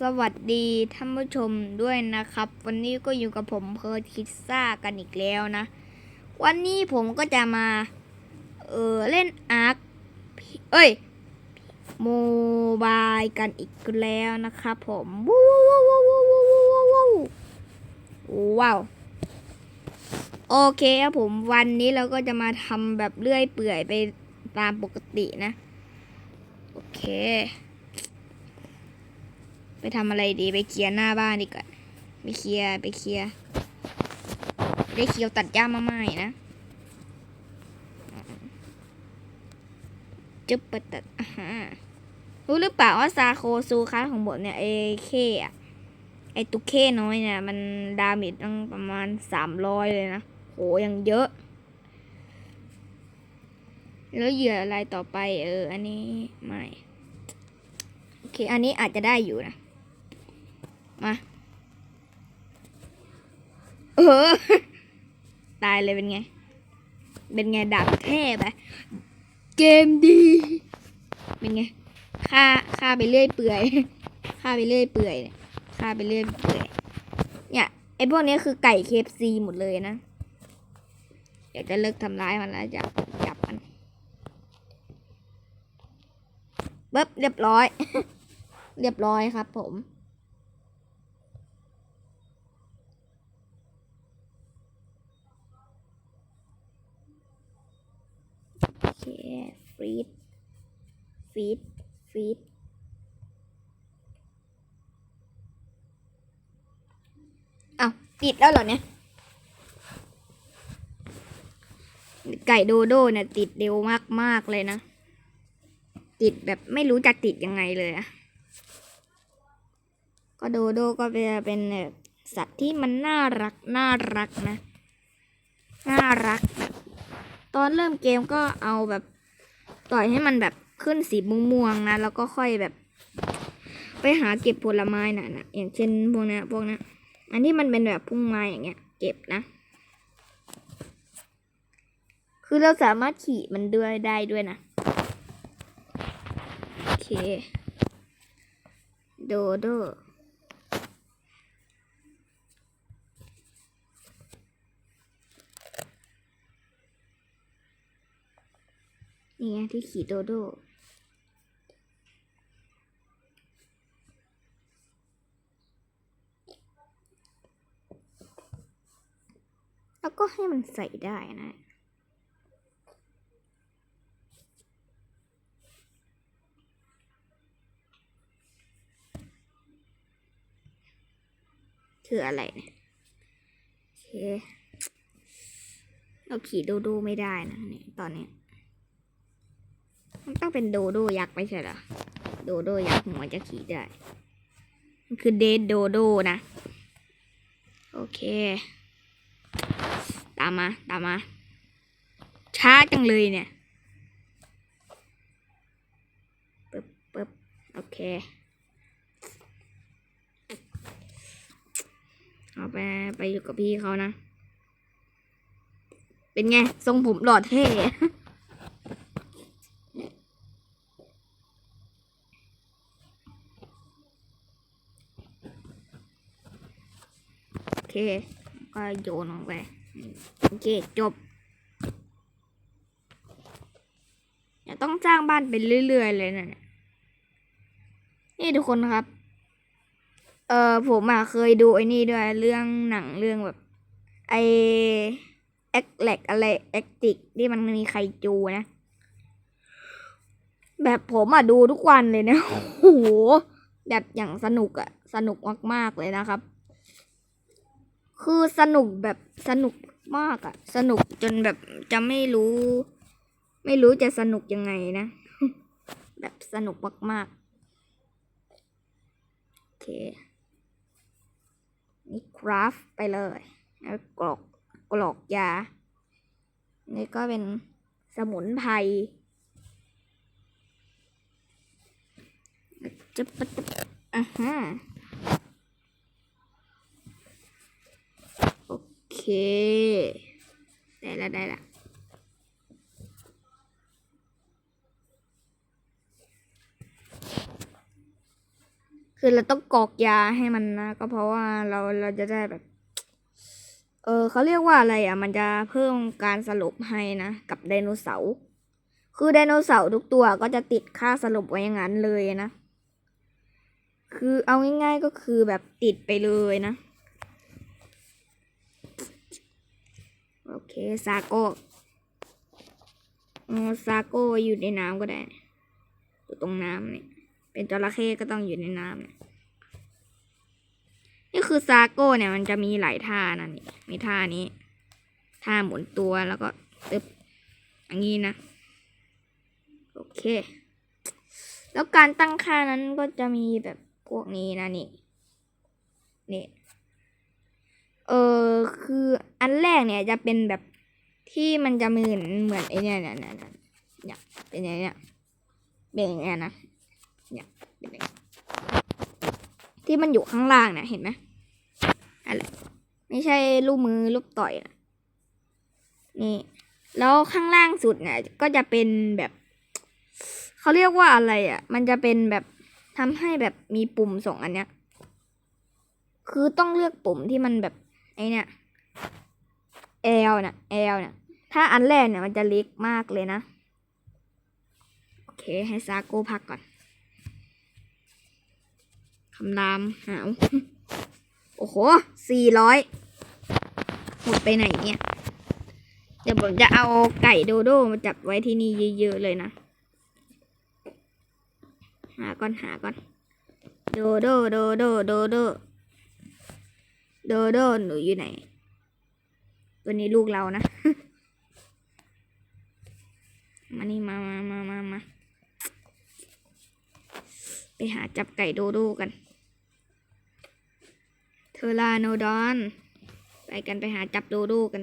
สวัสดีท่านผู้ชมด้วยนะครับ วันนี้ก็อยู่กับผมเพอร์คิดซ่ากันอีกแล้วนะ วันนี้ผมก็จะมา เออเล่นอาร์คเอ้ยโมบายกันอีกแล้วนะครับผมว้าวว้วว้วว้วว้าวว้าวโอเคครับผมวันนี้เราก็จะมาทำแบบเลื่อยเปื่อยไปตามปกตินะ โอเค ไปทำอะไรดีไปเคลียร์หน้าบ้านดีกว่าไปเคลียร์ไปเคลียร์ได้เคียวตัดหญ้ามาใหม่นะจึ๊บไปตัดอ่าฮะรู้หรือเปล่าว่าซาโคซูคัสของบทเนี่ยไอเคอะไอตุเคน้อยเนี่ย มันดาเมจตั้งประมาณสามร้อยเลยนะโหยังเยอะ แล้วเหยื่ออะไรต่อไป เออ อันนี้ไม่ โอเค อันนี้อาจจะได้อยู่นะ มาเออตายเลยเป็นไง เป็นไงดาบแค่ไปเกมดี เป็นไงฆ่าฆ่าไปเรื่อยเปื่อยฆ่าไปเรื่อยเปื่อยฆ่าไปเรื่อยเปื่อยเนี่ยไอพวกนี้คือไก่เคฟซีหมดเลยนะอยากจะเลิกทำร้ายมันแล้วจะจับมันเบ๊บเรียบร้อย เรียบร้อยครับผม โอเค ฟรีดฟีดฟีดอ้าวติดแล้วเหรอเนี่ย ไก่โดโดเนี่ยติดเร็วมาก ๆ เลยนะ ติดแบบไม่รู้จะติดยังไงเลยอะก็โดโดก็เป็นเป็นแบบสัตว์ที่มันน่ารักน่ารักนะ น่ารักแบบ ตอนเริ่มเกมก็เอาแบบต่อยให้มันแบบขึ้นสีม่วงๆนะ แล้วก็ค่อยแบบ ไปหาเก็บผลไม้น่ะนะอย่างเช่นพวกนี้พวกนี้อันที่มันเป็นแบบพุ่งไม้อย่างเงี้ย เก็บนะ คือเราสามารถขี่มันด้วยได้ด้วยนะ โอเค โดโด นี่ไงที่ขี่โดโดแล้วก็ให้มันใส่ได้นะ คืออะไรเนี่ยโอเค เราขี่โดโดไม่ได้นะเนี่ยตอนนี้ มันต้องเป็นโดโดยักษ์ไม่ใช่เหรอ โดโดยักษ์หัวจะขี่ได้ มันคือเดดโดโดนะ โอเค ตามมาตามมา ช้าจังเลยเนี่ยปึ๊บปึ๊บโอเค เอาไปไปอยู่กับพี่เขานะ เป็นไง ทรงผมหล่อเท่ เค ก็โยนลงไป โอเค จบอย่าต้องสร้างบ้านไปเรื่อยๆเลยนะเนี่ยนี่ทุกคนครับ เออผมอะเคยดูไอ้นี่ด้วยเรื่องหนังเรื่องแบบ ไอแอคแลกอะไรแอคติกที่มันมีไคจูนะ แบบผมอะดูทุกวันเลยนะ โอ้โห แบบอย่างสนุกอะ สนุกมากๆเลยนะครับ คือสนุกแบบสนุกมากอะสนุกจนแบบจะไม่รู้ ไม่รู้จะสนุกยังไงนะ แบบสนุกมากๆโอเคนี่คราฟไปเลยแล้วกรอกกรอกยา นี่ก็เป็นสมุนไพรจะปะอะฮะ โอ เค ได้ละได้ละคคือเราต้องกอกยาให้มันนะ ก็เพราะว่าเราเราจะได้แบบ เออเขาเรียกว่าอะไรอะ มันจะเพิ่มการสลบให้นะ กับไดโนเสาร์คือไดโนเสาร์ทุกตัวก็จะติดค่าสลบไว้อย่างนั้นเลยนะ คือเอาง่ายๆก็คือแบบติดไปเลยนะ โอ เคซาโก้อ๋อซาโก้อยู่ในน้ำก็ได้อยู่ตรงน้ำเนี่ยเป็นจระเข้ก็ต้องอยู่ในน้ำเนี่ยนี่คือซาโก้เนี่ยมันจะมีหลายท่านะนี่มีท่านี้ท่าหมุนตัวแล้วก็ตึบอย่างนี้นะ โอเค แล้วการตั้งค่านั้นก็จะมีแบบพวกนี้นะนี่นี่ เออคืออันแรกเนี่ยจะเป็นแบบที่มันจะเหมือนเหมือนไอเนี่ยเนี่ยเนี่ยเนี่ยเนี่ยเป็นอย่างเนี้ยเป็นอย่างเงี้ยนะเนี่ยเป็นอย่างเงี้ยที่มันอยู่ข้างล่างเนี่ยเห็นไหมอะไรไม่ใช่ลูกมือลูกต่อยนะนี่แล้วข้างล่างสุดเนี่ยก็จะเป็นแบบเขาเรียกว่าอะไรอะ มันจะเป็นแบบทำให้แบบมีปุ่มสองอันเนี้ย คือต้องเลือกปุ่มที่มันแบบ ไอเนี่ยแอลเนี่ยแอลเนี่ยถ้าอันแรกเนี่ยมันจะเล็กมากเลยนะ โอเค ให้ซาโก้พักก่อนคำรามหาว โอ้โหสี่ร้อยหมดไปไหนเนี่ย เดี๋ยวผมจะเอาไก่โดโดมาจับไว้ที่นี่เยอะๆเลยนะ หาก่อนหาก่อน โดโดโดโดโดโด โดโดหนูอยู่ไหน ตัวนี้ลูกเรานะ มานี่มามามามามาไปหาจับไก่โดโดกัน เทอราโนดอน ไปกันไปหาจับโดโดกัน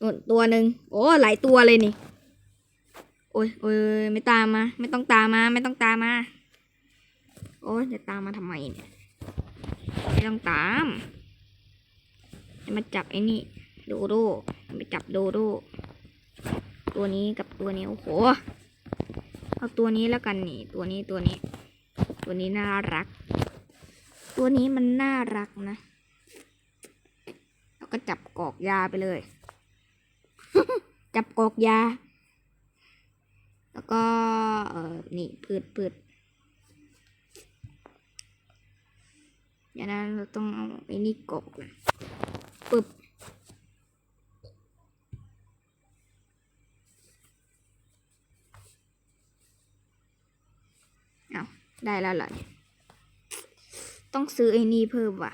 นู่นตัวหนึ่งโอ้หลายตัวเลยนี่ โอ้ยโอ้ยไม่ตามมา ไม่ต้องตามมา ไม่ต้องตามมา โอ้ยจะตามมาทำไมเนี่ย ต้องตามให้มาจับไอ้นี่โดโดไปจับโดโดตัวนี้กับตัวนี้โอ้โหเอาตัวนี้แล้วกันนี่ ตัวนี้ตัวนี้ ตัวนี้น่ารัก ตัวนี้มันน่ารักนะแล้วก็จับกอกยาไปเลย จับกอกยา แล้วก็เออนี่พืดพืด อย่างนั้นเราต้องเอาไอ้นี่กบก่อนปึ๊บเอาได้แล้วเหรอเนี่ยต้องซื้อไอ้นี่เพิ่มว่ะ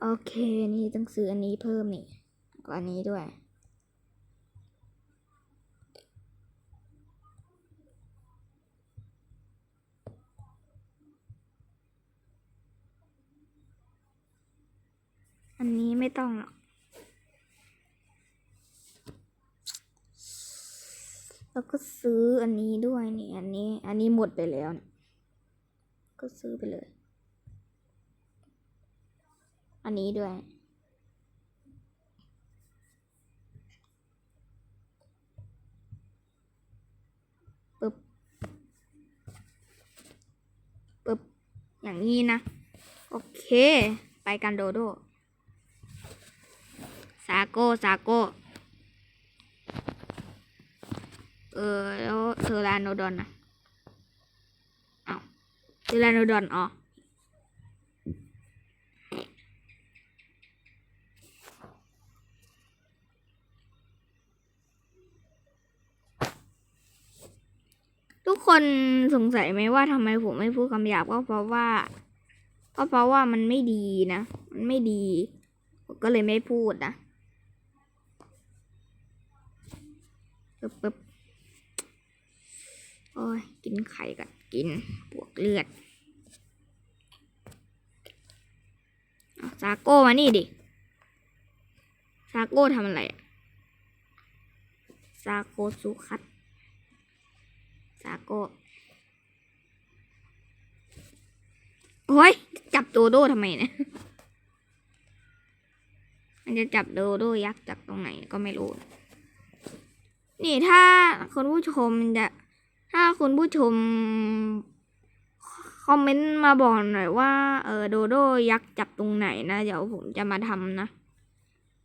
โอเค นี่ต้องซื้ออันนี้เพิ่มนี่ก็อันนี้ด้วย อันนี้ไม่ ต้องหรอกแล้วก็ซื้ออันนี้ด้วยนี่อันนี้ อันนี้หมดไปแล้วเนี่ยก็ซื้อไปเลย อันนี้ด้วยปึ๊บปึ๊บอย่างนี้นะ โอเค ไปกันโดโดาโก้ซาโก้เออแล้วเทอราโนดอนนะเอาเทอรานโนดอนอ๋อทุกคนสงสัยไหมว่าทำไมผมไม่พูดคำหยาบก็เพราะว่า ก็เพราะว่ามันไม่ดีนะ มันไม่ดี ก็เลยไม่พูดนะ ปึ๊บปึ๊บโอ้ย กินไข่กันกินบวกเลือดเอาซาโก้มานี่ดิ ซาโก้ทำอะไรซาโกสุคัตซาโก้โอ้ย จับโดโดทำไมเนี่ย มันจะจับโดโดยักษ์จากตรงไหนก็ไม่รู้ นี่ถ้าคุณผู้ชมจะถ้าคุณผู้ชม คอมเมนต์มาบอกหน่อยว่า เออโดโดยักษ์จับตรงไหนนะ เดี๋ยวผมจะมาทำนะ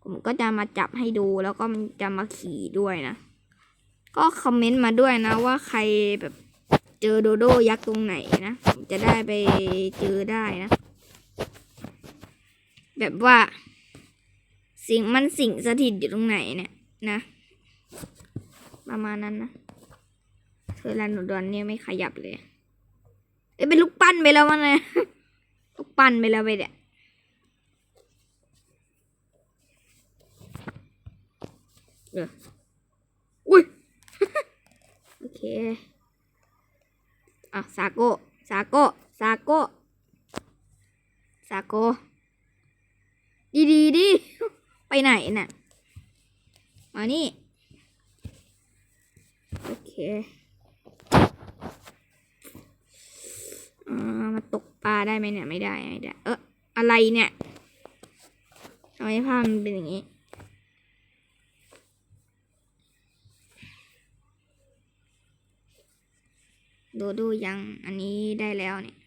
ผมก็จะมาจับให้ดูแล้วก็จะมาขี่ด้วยนะ ก็คอมเมนต์มาด้วยนะ ว่าใครแบบเจอโดโดยักษ์ตรงไหนนะผมจะได้ไปเจอได้นะ แบบว่า สิ่งมันสิ่งสถิตอยู่ตรงไหนเนี่ยนะ ประมาณนั้นนะเธอรันหนูดอนเนี่ยไม่ขยับเลย เอ้เป็นลูกปั้นไปแล้วมันนะลูกปั้นไปแล้วไปเนี่ยเอออุ้ย โอเค อะซาโกซาโกซาโกซาโกดีดีดิ ไปไหนน่ะมานี่ โอเคอมาตกปลาได้ไหมเนี่ยไม่ได้ไม่ได้ เอออะไรเนี่ยทำไมภาพมันเป็นอย่างนี้ดูดูยังอันนี้ได้แล้วเนี่ย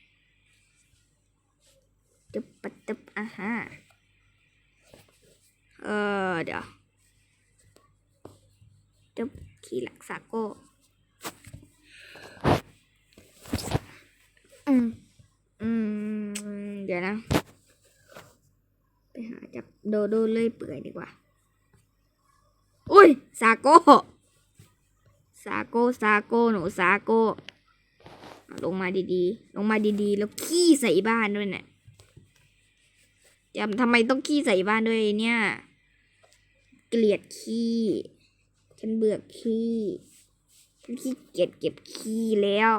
ตึบปัตึบอะฮะเออเดี๋ยวตึบขี่หลักซาโก้ อืม อืม เดี๋ยวนะ ไปหาจับโดโดเลื่อยเปื่อยดีกว่า อุ้ย ซาโก้ ซาโก้ ซาโก้ หนูซาโก้ ลงมาดีๆ ลงมาดีๆ แล้วขี้ใส่บ้านด้วยเนี่ยจำทำไมต้องขี้ใส่บ้านด้วยเนี่ย เกลียดขี้ ฉันเบื่อขี้ ฉันขี้เกียจเก็บขี้แล้ว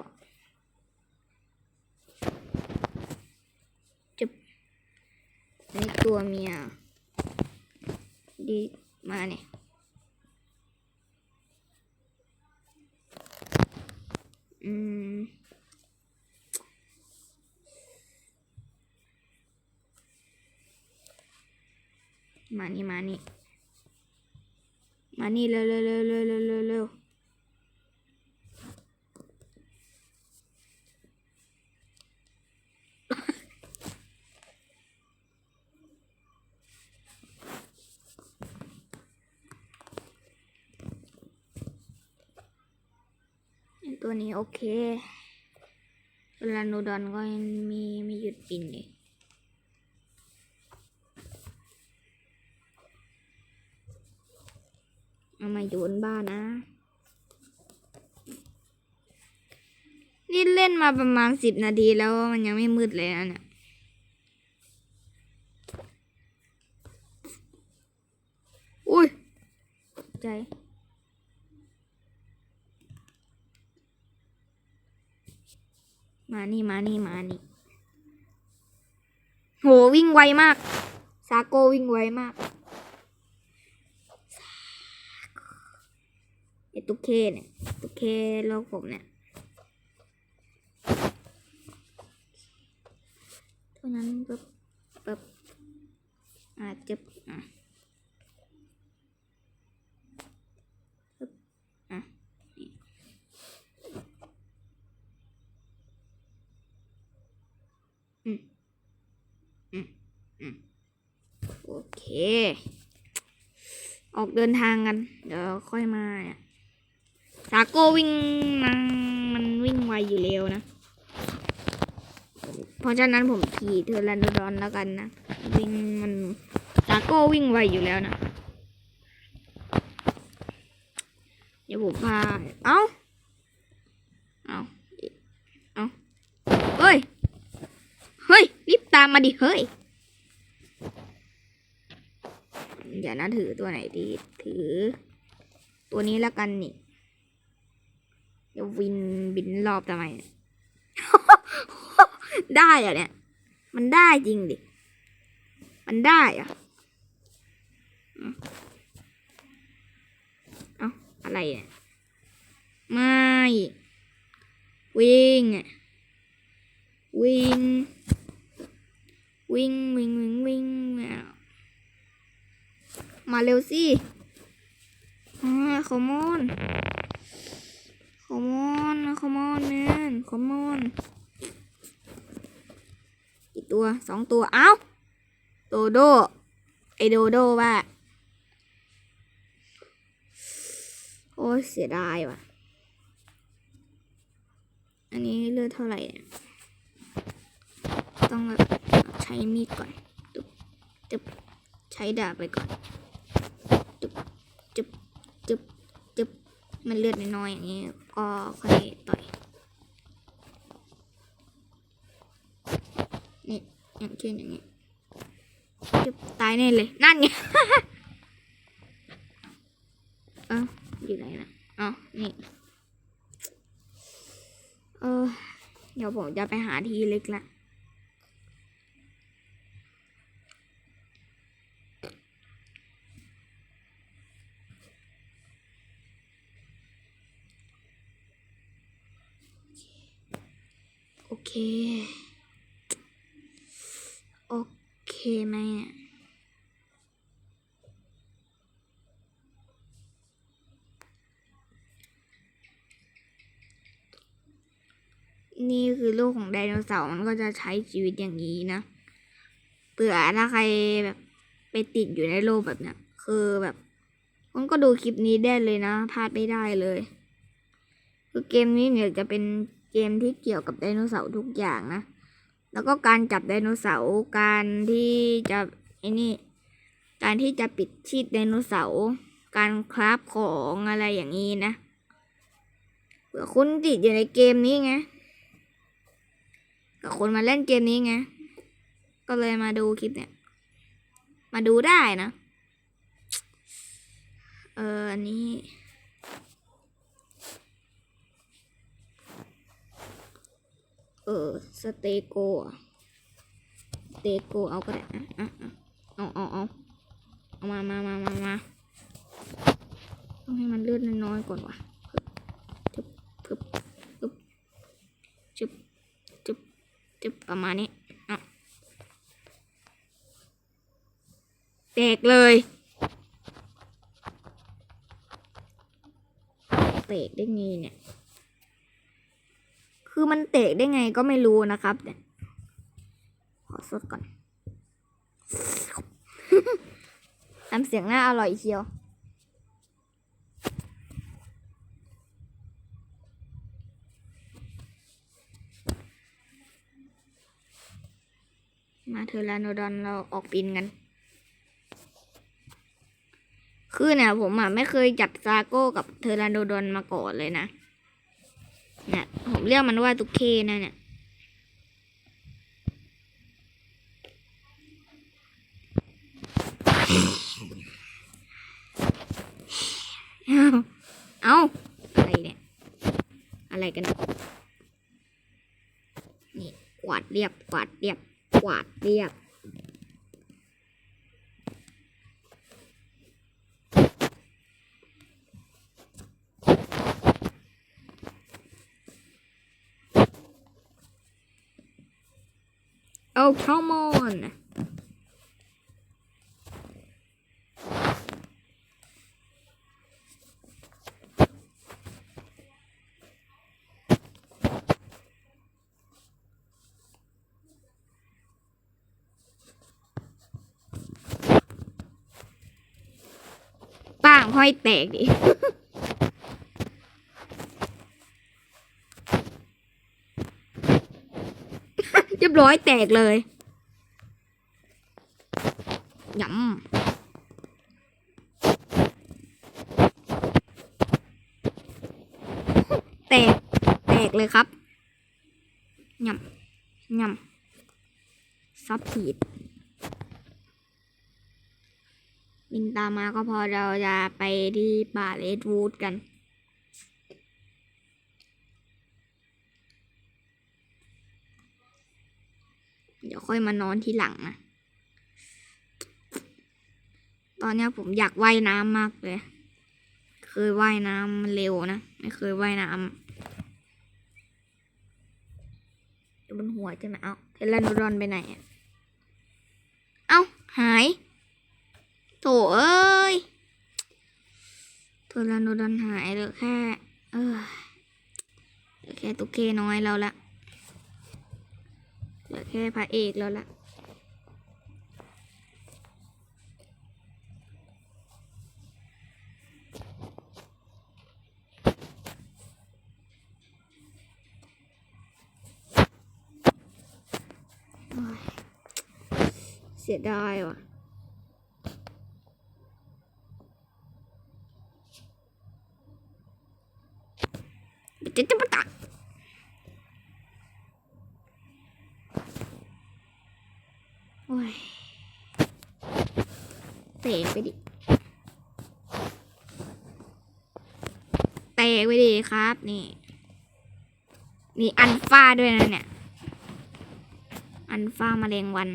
จะ นี่ตัวเมีย ดีมาเนี่ย อืม มานี่ มานี่ มานี่เร็วเร็วเร็วเร็วเร็วเร็ว นี้โอเคเวลาโนดอนก็ยังมีมีหยุดบินเลยเอามาอยู่บนบ้านนะ นี่เล่นมาประมาณสิบนาทีแล้วมันยังไม่มืดเลยนะเนี่ยตกใจ มา นี่มานี่มานี่โหวิ่งไวมาก ซาโกวิ่งไวมากไอตุกเคเนี่ยตุกเคโลกผมเนี่ยเท่านั้นปึ๊บปึ๊บอะจึบอะปึ๊บอะนี่อืมอืมอืมโอเค ออกเดินทางกัน เดี๋ยวค่อยมาเนี่ยซาโกวิ่งมันมันวิ่งไวอยู่แล้วนะ เพราะฉะนั้นผมขี่เทอร์แลนดดอนแล้วกันนะ วิ่งมันซาโกวิ่งไวอยู่แล้วนะ เดี๋ยวผมพา เอ้า เอ้า เอ้า เฮ้ย เฮ้ย รีบตามมาดิ เฮ้ย ดี๋ยวนะถือตัวไหนดี ถือ ตัวนี้แล้วกันนี่เดี๋ยววินบินรอบทำไม ได้อะเนี่ย มันได้จริงดิ มันได้อะเอ้าอะไรเนี่ยไม่ วิ่งอะวิ่งวิ่งวิ่งวิ่งวิ่งอะ มาเร็วสิอ่าขโมนขโมอนคอมอนแมนคอมอนกี่ตัวสองตัว เอ้า โดโด ไอโดโดว่า โอ้เสียดายว่ะ อันนี้เลือดเท่าไหร่เนี่ยต้องใช้มีดก่อนจุบจุบใช้ดาบไปก่อน จุบจุบจุบจุบมันเลือดน้อยๆอย่างนี้ ก็ค่อยต่อยนี่อย่างเช่นอย่างนี้จุบตายแน่เลย นั่นไงเอ้าอยู่ไหนนะอ๋อนี่เออเดี๋ยวผมจะไปหาทีเล็กละ นี่คือโลกของไดโนเสาร์มันก็จะใช้ชีวิตอย่างนี้นะเผื่อถ้าใครแบบไปติดอยู่ในโลกแบบเนี้ยคือแบบมันก็ดูคลิปนี้ได้เลยนะพลาดไม่ได้เลย คือเกมนี้เนี่ยจะเป็นเกมที่เกี่ยวกับไดโนเสาร์ทุกอย่างนะ แล้วก็การจับไดโนเสาร์การที่จะไอ้นี่ การที่จะปิดชีดไดโนเสาร์การคราฟของอะไรอย่างนี้นะเผื่อคุณติดอยู่ในเกมนี้ไง กับคนมาเล่นเกมนี้ไง ก็เลยมาดูคลิปเนี่ย มาดูได้นะ เอออันนี้ เออสเตโกะสเตโกเอาก็ได้อะอะอะเอาเอาเอาเอามามามามามาต้องให้มันเลือดน้อยๆก่อนว่ะจึบจึบจึบจึบจึบจึบ ประมาณนี้อะแตกเลยเตกได้ไงเนี่ย คือมันเตะได้ไงก็ไม่รู้นะครับเนี่ยขอสดก่อนทำเสียงน่าอร่อยเชียว เทอร์านดอนเราออกปินกัน คือเนี่ยผมอะไม่เคยจับซาโก้กับเทอร์านดอนมาก่อนเลยนะ เนี่ยผมเรียกมันว่าตุกเคนะเนี่ย เอาอะไรเนี่ย อะไรกัน นี่กวาดเรียบกวาดเรียบ กวาดเรียบ Oh, come on. ห้อยแตกดิเรียบร้อยแตกเลยยำแตก แตกเลยครับยำยำซับผิดบิน ตามมาก็พอเราจะไปที่ป่าเลดวูดกัน เดี๋ยวค่อยมานอนทีหลังนะ ตอนนี้ผมอยากว่ายน้ำมากเลย เคยว่ายน้ำเร็วนะ ไม่เคยว่ายน้ำบนหัวใช่ไหมเอ้าเทเลนดอนไปไหนอะเอ้า หาย โถเอ้ยเทเลนดอนหายเหลือแค่เออเหลือแค่ตุ๊กเคน้อยเราละเหลือแค่พระเอกแล้วละเสียดายว่ะจะปะตะโอ้ย เตะไปดิเตะไปดิครับ นี่ นี่อันฟ้าด้วยนะเนี่ย อันฟ้ามาแรงวัน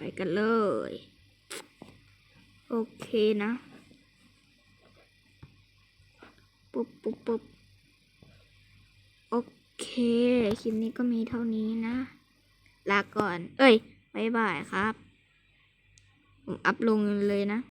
ไปกันเลย โอเคนะ ปุ๊บปุ๊บปุ๊บโอเค คลิปนี้ก็มีเท่านี้นะ ลาก่อน เอ้ยบายบายครับ ผมอัพลงเลยนะ